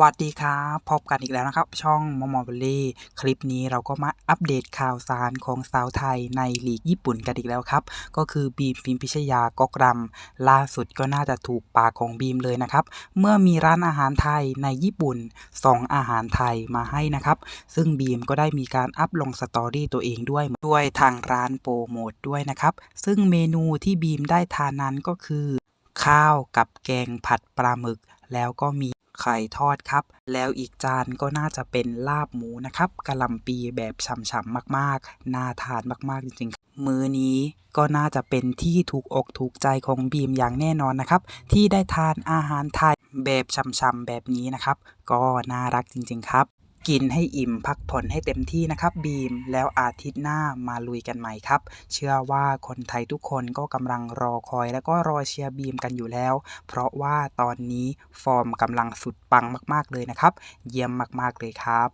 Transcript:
วัสดีครับพบกันอีกแล้วนะครับ ช่องมอมอเบลลี่คลิปนี้เราก็มาอัปเดตข่าวสารของสาวไทยในลีกญี่ปุ่นกันอีกแล้วครับ ก็คือบีมฟิล์มพิชยากกรำล่าสุดก็น่าจะถูกปากของบีมเลยนะครับ เมื่อมีร้านอาหารไทยในญี่ปุ่นส่งอาหารไทยมาให้นะครับ ซึ่งบีมก็ได้มีการอัพลงสตอรี่ตัวเองด้วยด้วยทางร้านโปรโมทด้วยนะครับ ซึ่งเมนูที่บีมได้ทานนั้นก็คือ ข้าวกับแกงผัดปลาหมึกแล้วก็มี ไข่ทอดครับ แล้วอีกจานก็น่าจะเป็นลาบหมูนะครับกะหล่ำปีแบบฉ่ำๆมากๆ น่าทานมากๆจริงๆ มื้อนี้ก็น่าจะเป็นที่ถูกอกถูกใจของบีมอย่างแน่นอนนะครับ ที่ได้ทานอาหารไทยแบบฉ่ำๆแบบนี้นะครับ ก็น่ารักจริงๆครับ กินให้อิ่มพักผ่อนให้เต็มที่นะครับบีม แล้วอาทิตย์หน้ามาลุยกันใหม่ครับ เชื่อว่าคนไทยทุกคนก็กำลังรอคอย และก็รอเชียร์บีมกันอยู่แล้ว เพราะว่าตอนนี้ฟอร์มกำลังสุดปังมาก ๆเลยนะครับ เยี่ยมมาก ๆเลยครับ